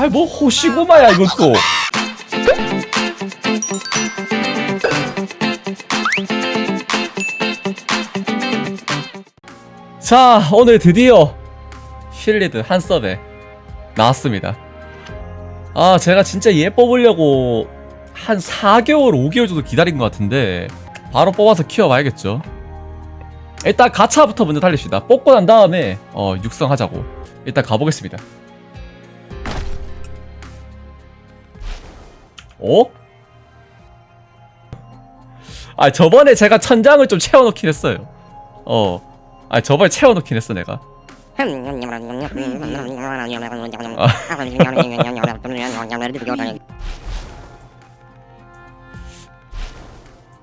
아이 뭐 호시구마야 이것도. 자 오늘 드디어 쉴리드 한 섭에 나왔습니다. 아 제가 진짜 얘 뽑으려고 한 4개월 5개월 정도 기다린 것 같은데 바로 뽑아서 키워봐야겠죠. 일단 가차부터 먼저 달립시다. 뽑고 난 다음에 어 육성하자고. 일단 가보겠습니다 어? 아 저번에 제가 천장을 좀 채워놓긴 했어요 어. 아 저번에 채워놓긴 했어 내가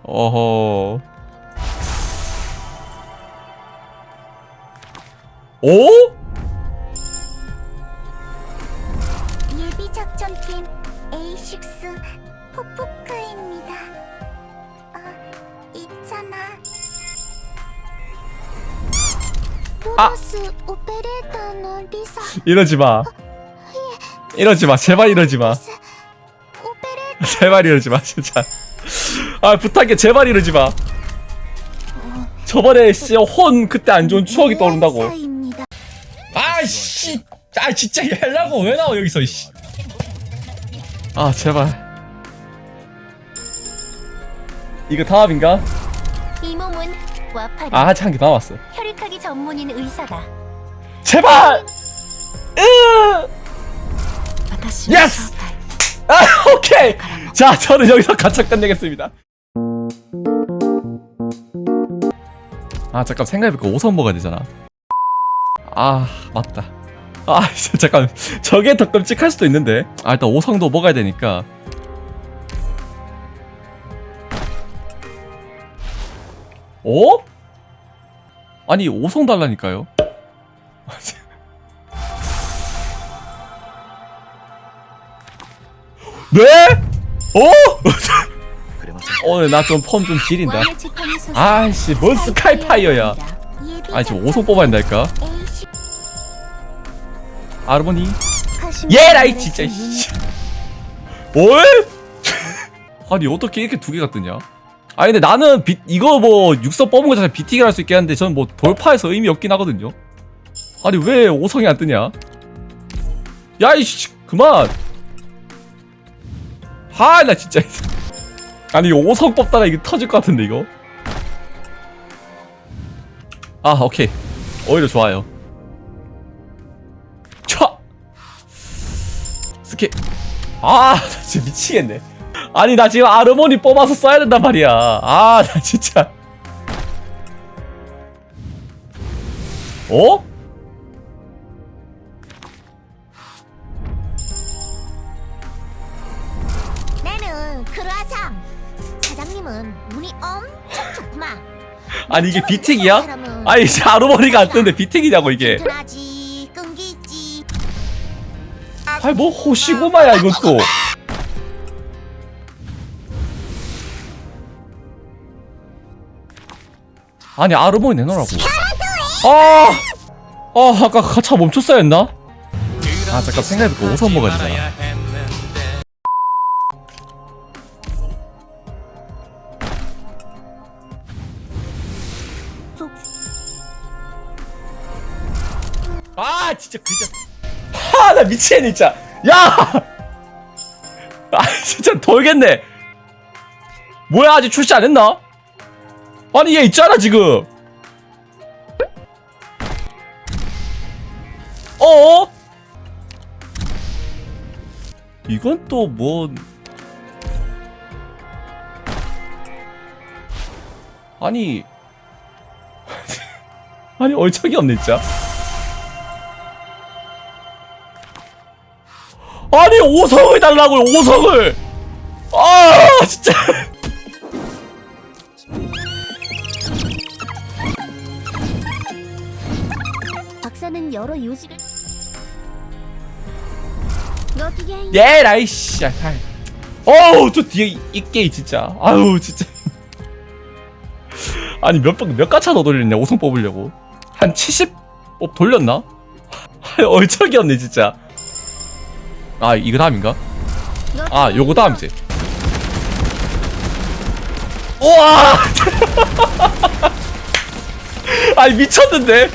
어허 오? 예비 작전팀 A6 포포크입니다. 어, 있잖아. 토마스 오페레이터는 리사. 이러지 마. 이러지 마. 제발 이러지마. 오페레이터 제발 이러지 마 진짜. 아 부탁해. 제발 이러지 마. 저번에 진짜 혼 그때 안 좋은 추억이 떠오른다고. 아이씨. 아 진짜 하려고 왜 나와 여기서 이씨 아 제발. 이거 다음인가? 이 몸은 와파리. 아 아직 한개 남았어. 혈액학이 전문인 의사다. 제발! 으! 예스! 아 오케이! 자 저는 여기서 가차 끝내겠습니다. 아 잠깐 생각해보니까 5선 먹어야 되잖아. 아 맞다 아 잠깐 저게 더 끔찍할 수도 있는데 아 일단 5성도 먹어야 되니까 어? 아니 5성 달라니까요 네? 어? 오늘 나 좀 폼 좀 지린다 아이씨, 뭔 스카이파이어야. 아 지금 5성 뽑아야 된다니까 아르모니? 얘라이 진짜 이씨 뭘? 아니 어떻게 이렇게 두 개가 뜨냐? 아니 근데 나는 비, 이거 뭐 육성 뽑은 거 자체 비티기 할수 있게 하는데 저는 뭐 돌파해서 의미 없긴 하거든요. 아니 왜 5성이 안 뜨냐? 야이씨 그만! 아나 진짜. 아니 이거 5성 뽑다가 이게 터질 것 같은데 이거? 아 오케이. 오히려 좋아요 스킬 아나 진짜 미치겠네 아니 나 지금 아르모니 뽑아서 써야 된단 말이야 아 나 진짜 어? 나는 크루아상. 사장님은 눈이 엄청 좋구만. 아니 이게 비틱이야? 아니 이제 아르모니가 안 뜨는데 비틱이냐고 이게 아이 뭐 호시구마야 이것도. 아니 아르모니 내놓으라고. 아, 아 아까 가차 멈췄어야 했나? 아 잠깐 생각해보니까 5선 먹어야 되잖아 아 진짜 아 나 미치겠네 진짜 야! 아 진짜 돌겠네 뭐야 아직 출시 안 했나? 아니 얘 있잖아 지금 어? 이건 또뭔 아니 아니 얼척이 없네 진짜 아니 5성을 달라고요 5성을. 아 진짜. 박사는 여러 요직을 어떻게 예 라이씨. 어우 저 뒤에 이게 진짜. 아유 진짜. 아니 몇번몇 가차 더 돌렸냐 5성 뽑으려고. 한 70? 뽑 돌렸나? 얼척이 없네 진짜 아 이거 다음인가? 아 요거 다음이지 우와! 아니 미쳤는데